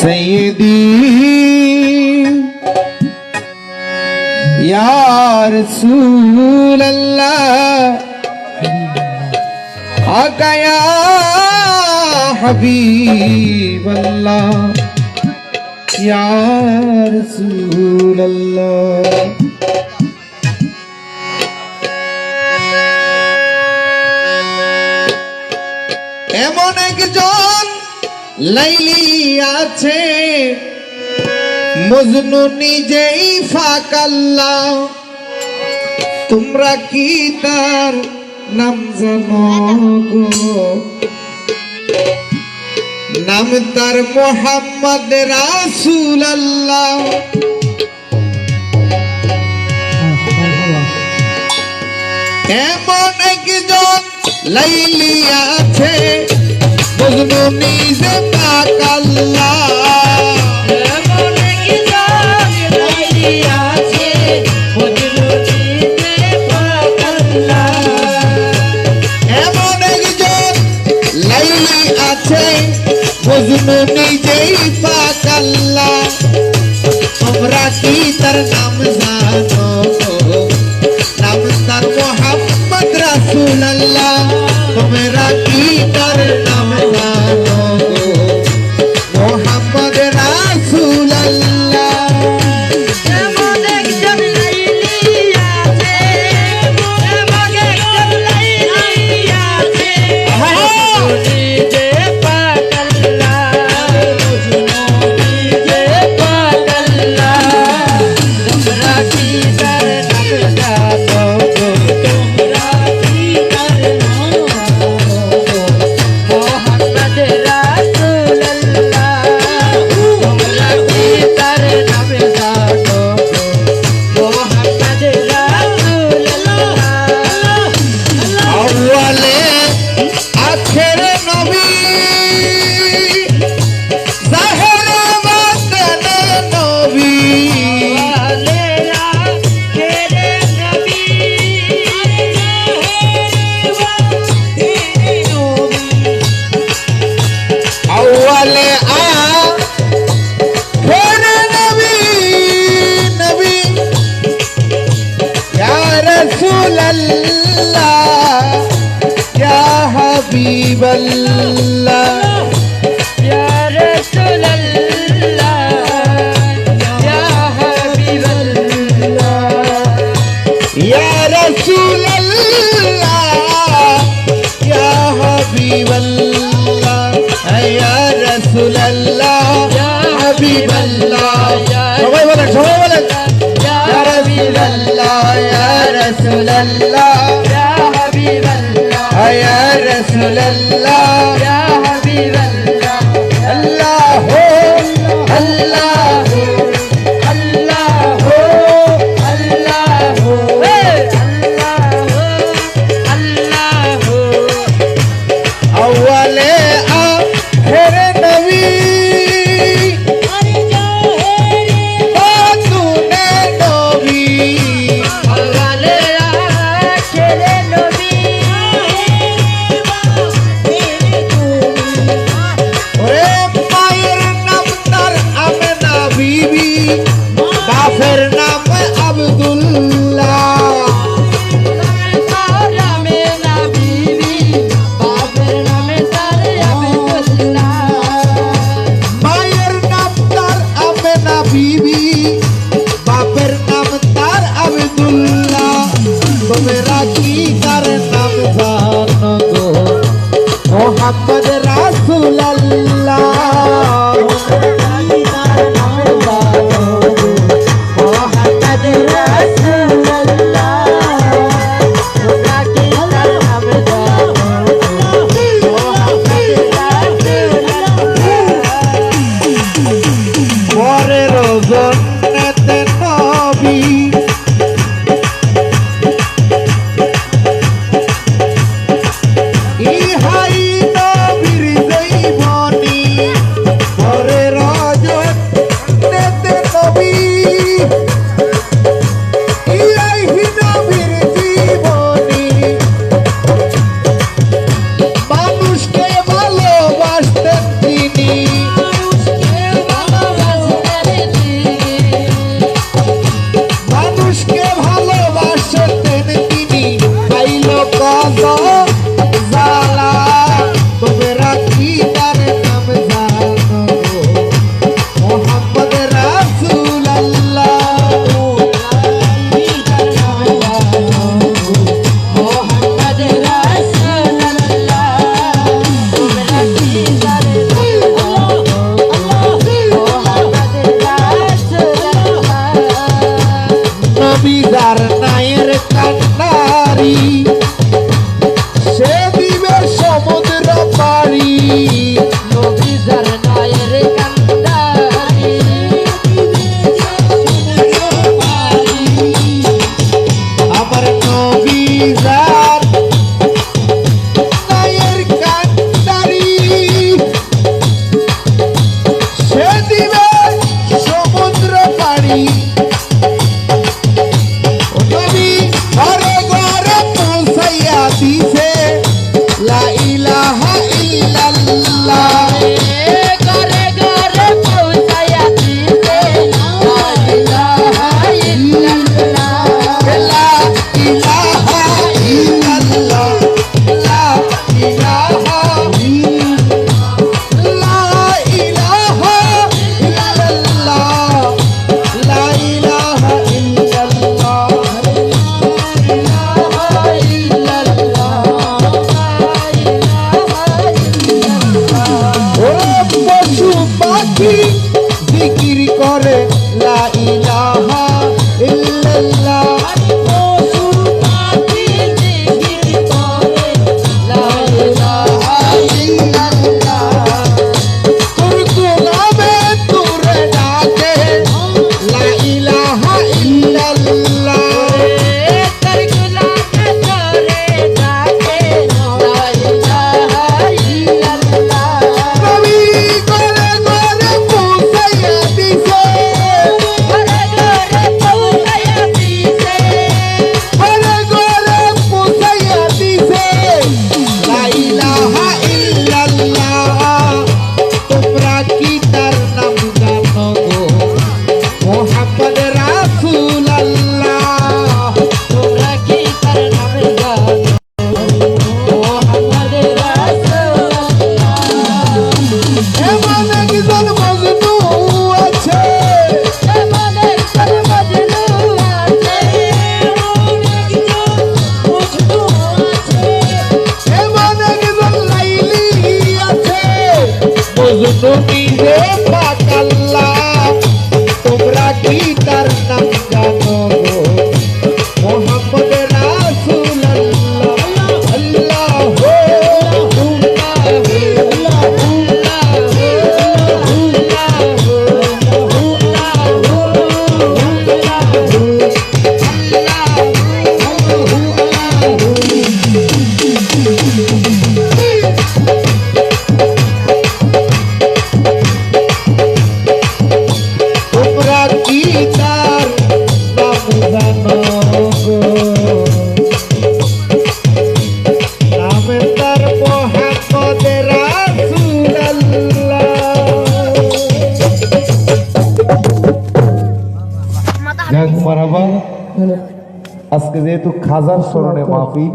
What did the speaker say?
سيدي يا رسول الله آقا يا حبيب الله يا رسول الله এমন একজন লাইলি আছে। মজনু নিজেই ফাকাল্লা তোমরা কি তার নাম জানো নাম তার মোহাম্মদ রাসুল আল্লাহ। এমন একজন লাইলি আছে। মজনু নিজে পাকাল্লা حبيب الله يا الله يا حبيب الله يا رسول الله কি কার গো। মোহাম্মদ রাসূল Namaskar আজকে যেহেতু খাজার স্মরণে মাহফিল